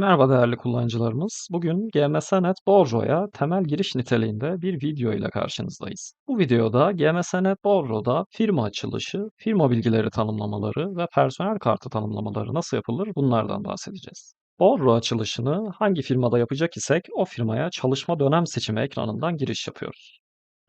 Merhaba değerli kullanıcılarımız. Bugün GMSNet Borro'ya temel giriş niteliğinde bir video ile karşınızdayız. Bu videoda GMSNet Borro'da firma açılışı, firma bilgileri tanımlamaları ve personel kartı tanımlamaları nasıl yapılır bunlardan bahsedeceğiz. Borro açılışını hangi firmada yapacak isek o firmaya çalışma dönem seçimi ekranından giriş yapıyoruz.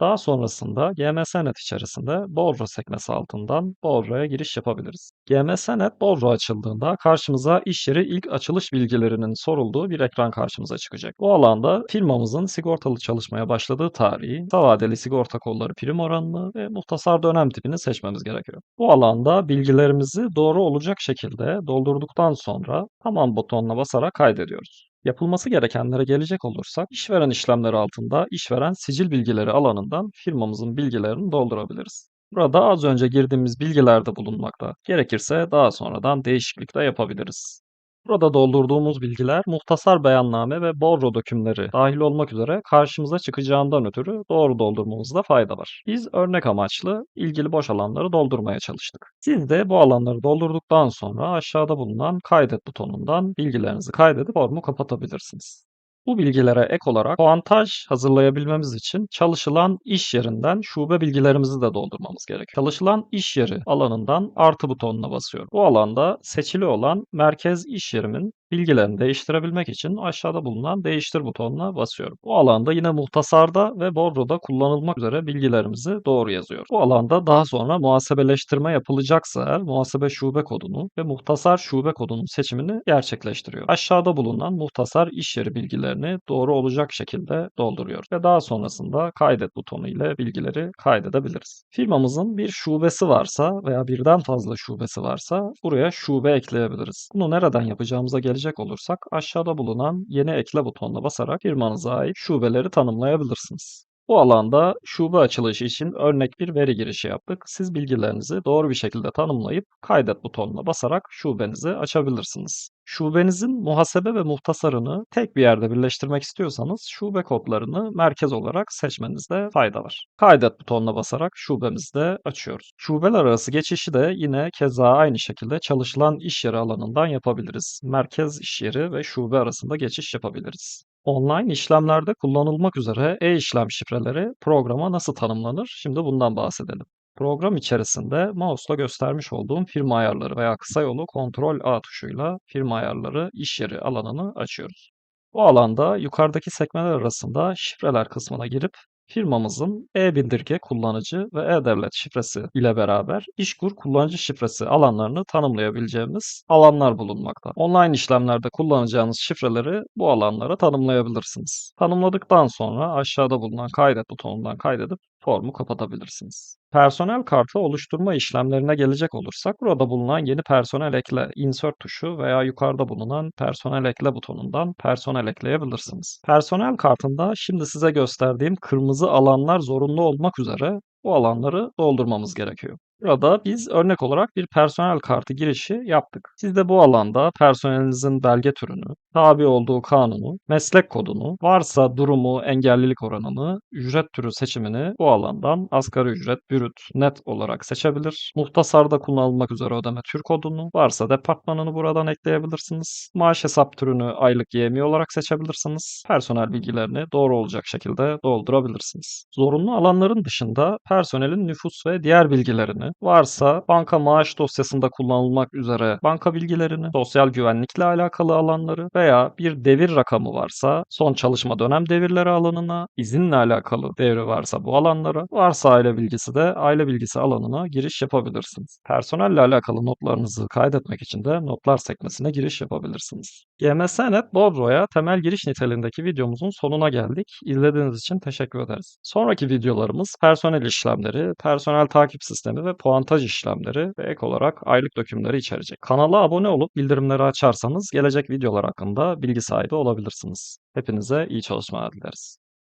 Daha sonrasında GMSNet içerisinde Borro sekmesi altından Borro'ya giriş yapabiliriz. GMSNet Borro açıldığında karşımıza iş yeri ilk açılış bilgilerinin sorulduğu bir ekran karşımıza çıkacak. Bu alanda firmamızın sigortalı çalışmaya başladığı tarihi, kısa sigorta kolları prim oranını ve muhtasar dönem tipini seçmemiz gerekiyor. Bu alanda bilgilerimizi doğru olacak şekilde doldurduktan sonra tamam butonuna basarak kaydediyoruz. Yapılması gerekenlere gelecek olursak, işveren işlemleri altında işveren sicil bilgileri alanından firmamızın bilgilerini doldurabiliriz. Burada az önce girdiğimiz bilgiler de bulunmakta. Gerekirse daha sonradan değişiklik de yapabiliriz. Burada doldurduğumuz bilgiler muhtasar beyanname ve borro dökümleri dahil olmak üzere karşımıza çıkacağından ötürü doğru doldurmamızda fayda var. Biz örnek amaçlı ilgili boş alanları doldurmaya çalıştık. Siz de bu alanları doldurduktan sonra aşağıda bulunan kaydet butonundan bilgilerinizi kaydedip formu kapatabilirsiniz. Bu bilgilere ek olarak puantaj hazırlayabilmemiz için çalışılan iş yerinden şube bilgilerimizi de doldurmamız gerekiyor. Çalışılan iş yeri alanından artı butonuna basıyorum. Bu alanda seçili olan merkez iş yerimin bilgilerini değiştirebilmek için aşağıda bulunan değiştir butonuna basıyorum. Bu alanda yine muhtasarda ve borroda kullanılmak üzere bilgilerimizi doğru yazıyor. Bu alanda daha sonra muhasebeleştirme yapılacaksa eğer muhasebe şube kodunu ve muhtasar şube kodunun seçimini gerçekleştiriyor. Aşağıda bulunan muhtasar iş yeri bilgilerini doğru olacak şekilde dolduruyor ve daha sonrasında kaydet butonu ile bilgileri kaydedebiliriz. Firmamızın bir şubesi varsa veya birden fazla şubesi varsa buraya şube ekleyebiliriz. Bunu nereden yapacağımıza gelecek olursak aşağıda bulunan yeni ekle butonuna basarak firmanıza ait şubeleri tanımlayabilirsiniz. Bu alanda şube açılışı için örnek bir veri girişi yaptık. Siz bilgilerinizi doğru bir şekilde tanımlayıp kaydet butonuna basarak şubenizi açabilirsiniz. Şubenizin muhasebe ve muhtasarını tek bir yerde birleştirmek istiyorsanız şube kodlarını merkez olarak seçmenizde fayda var. Kaydet butonuna basarak şubemizi de açıyoruz. Şubeler arası geçişi de yine keza aynı şekilde çalışılan iş yeri alanından yapabiliriz. Merkez iş yeri ve şube arasında geçiş yapabiliriz. Online işlemlerde kullanılmak üzere e-işlem şifreleri programa nasıl tanımlanır? Şimdi bundan bahsedelim. Program içerisinde mouse'la göstermiş olduğum firma ayarları veya kısa yolu Ctrl A tuşuyla firma ayarları iş yeri alanını açıyoruz. Bu alanda yukarıdaki sekmeler arasında şifreler kısmına girip firmamızın e-bildirge kullanıcı ve e-devlet şifresi ile beraber işkur kullanıcı şifresi alanlarını tanımlayabileceğimiz alanlar bulunmakta. Online işlemlerde kullanacağınız şifreleri bu alanlara tanımlayabilirsiniz. Tanımladıktan sonra aşağıda bulunan kaydet butonundan kaydedip formu kapatabilirsiniz. Personel kartı oluşturma işlemlerine gelecek olursak burada bulunan yeni personel ekle insert tuşu veya yukarıda bulunan personel ekle butonundan personel ekleyebilirsiniz. Personel kartında şimdi size gösterdiğim kırmızı alanlar zorunlu olmak üzere bu alanları doldurmamız gerekiyor. Burada biz örnek olarak bir personel kartı girişi yaptık. Siz de bu alanda personelinizin belge türünü, tabi olduğu kanunu, meslek kodunu, varsa durumu, engellilik oranını, ücret türü seçimini bu alandan asgari ücret, bürüt, net olarak seçebilir. Muhtasarda kullanılmak üzere ödeme tür kodunu, varsa departmanını buradan ekleyebilirsiniz. Maaş hesap türünü aylık YMİ olarak seçebilirsiniz. Personel bilgilerini doğru olacak şekilde doldurabilirsiniz. Zorunlu alanların dışında personelin nüfus ve diğer bilgilerini, varsa banka maaş dosyasında kullanılmak üzere banka bilgilerini, sosyal güvenlikle alakalı alanları veya bir devir rakamı varsa son çalışma dönem devirleri alanına, izinle alakalı devri varsa bu alanlara, varsa aile bilgisi de aile bilgisi alanına giriş yapabilirsiniz. Personelle alakalı notlarınızı kaydetmek için de notlar sekmesine giriş yapabilirsiniz. GMS.net Borro'ya temel giriş niteliğindeki videomuzun sonuna geldik. İzlediğiniz için teşekkür ederiz. Sonraki videolarımız personel işlemleri, personel takip sistemi ve puantaj işlemleri ve ek olarak aylık dökümleri içerecek. Kanala abone olup bildirimleri açarsanız gelecek videolar hakkında bilgi sahibi olabilirsiniz. Hepinize iyi çalışmalar dileriz.